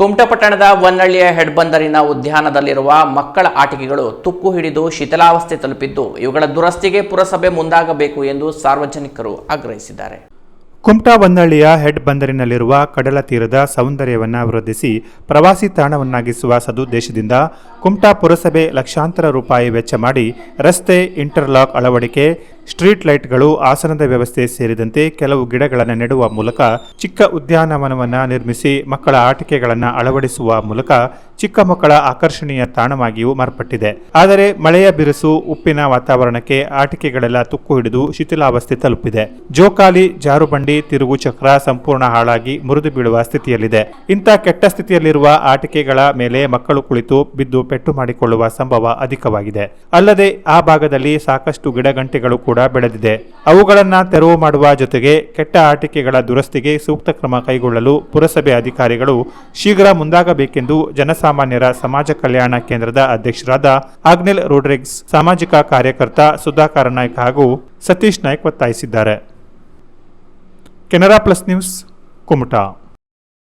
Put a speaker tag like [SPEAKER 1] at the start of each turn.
[SPEAKER 1] ಕುಮಟಪಟ್ಟಣದ ವನ್ನಳ್ಳಿಯ ಹೆಡ್ಬಂದರಿನ ಉದ್ಯಾನದಲ್ಲಿರುವ ಮಕ್ಕಳ ಆಟಿಕೆಗಳು ತುಕ್ಕು ಹಿಡಿದು ಶಿಥಿಲಾವಸ್ಥೆ ತಲುಪಿದ್ದು, ಇವುಗಳ ದುರಸ್ತಿಗೆ ಪುರಸಭೆ ಮುಂದಾಗಬೇಕು ಎಂದು ಸಾರ್ವಜನಿಕರು ಆಗ್ರಹಿಸಿದ್ದಾರೆ.
[SPEAKER 2] ಕುಮಟಾ ಹೊನ್ನಳ್ಳಿಯ ಹೆಡ್ ಬಂದರಿನಲ್ಲಿರುವ ಕಡಲ ತೀರದ ಸೌಂದರ್ಯವನ್ನು ವೃದ್ಧಿಸಿ ಪ್ರವಾಸಿ ತಾಣವನ್ನಾಗಿಸುವ ಸದುದ್ದೇಶದಿಂದ ಕುಮಟಾ ಪುರಸಭೆ ಲಕ್ಷಾಂತರ ರೂಪಾಯಿ ವೆಚ್ಚ ಮಾಡಿ ರಸ್ತೆ ಇಂಟರ್ಲಾಕ್ ಅಳವಡಿಕೆ ಸ್ಟ್ರೀಟ್ ಲೈಟ್ಗಳು ಆಸನದ ವ್ಯವಸ್ಥೆ ಸೇರಿದಂತೆ ಕೆಲವು ಗಿಡಗಳನ್ನು ನೆಡುವ ಮೂಲಕ ಚಿಕ್ಕ ಉದ್ಯಾನವನವನ್ನು ನಿರ್ಮಿಸಿ ಮಕ್ಕಳ ಆಟಿಕೆಗಳನ್ನು ಅಳವಡಿಸುವ ಮೂಲಕ ಚಿಕ್ಕ ಮಕ್ಕಳ ಆಕರ್ಷಣೀಯ ತಾಣವಾಗಿಯೂ ಮಾರ್ಪಟ್ಟಿದೆ. ಆದರೆ ಮಳೆಯ ಬಿರುಸು, ಉಪ್ಪಿನ ವಾತಾವರಣಕ್ಕೆ ಆಟಿಕೆಗಳೆಲ್ಲ ತುಕ್ಕು ಹಿಡಿದು ಶಿಥಿಲಾವಸ್ಥೆ ತಲುಪಿದೆ. ಜೋಕಾಲಿ, ಜಾರುಬಂಡಿ, ತಿರುಗು ಚಕ್ರ ಸಂಪೂರ್ಣ ಹಾಳಾಗಿ ಮುರಿದು ಬೀಳುವ ಸ್ಥಿತಿಯಲ್ಲಿದೆ. ಇಂಥ ಕೆಟ್ಟ ಸ್ಥಿತಿಯಲ್ಲಿರುವ ಆಟಿಕೆಗಳ ಮೇಲೆ ಮಕ್ಕಳು ಕುಳಿತು ಬಿದ್ದು ಪೆಟ್ಟು ಮಾಡಿಕೊಳ್ಳುವ ಸಂಭವ ಅಧಿಕವಾಗಿದೆ. ಅಲ್ಲದೆ ಆ ಭಾಗದಲ್ಲಿ ಸಾಕಷ್ಟು ಗಿಡಗಂಟೆಗಳು ಕೂಡ ಬೆಳೆದಿದೆ. ಅವುಗಳನ್ನ ತೆರವು ಮಾಡುವ ಜೊತೆಗೆ ಕೆಟ್ಟ ಆಟಿಕೆಗಳ ದುರಸ್ತಿಗೆ ಸೂಕ್ತ ಕ್ರಮ ಕೈಗೊಳ್ಳಲು ಪುರಸಭೆ ಅಧಿಕಾರಿಗಳು ಶೀಘ್ರ ಮುಂದಾಗಬೇಕೆಂದು ಜನಸಾಮಾನ್ಯರ ಸಮಾಜ ಕಲ್ಯಾಣ ಕೇಂದ್ರದ ಅಧ್ಯಕ್ಷರಾದ ಆಗ್ನೆಲ್ ರೋಡ್ರಿಗ್ಸ್, ಸಾಮಾಜಿಕ ಕಾರ್ಯಕರ್ತ ಸುಧಾಕರ ನಾಯ್ಕ ಹಾಗೂ ಸತೀಶ್ ನಾಯ್ಕ್ ಒತ್ತಾಯಿಸಿದ್ದಾರೆ. Canara plus news, Kumta.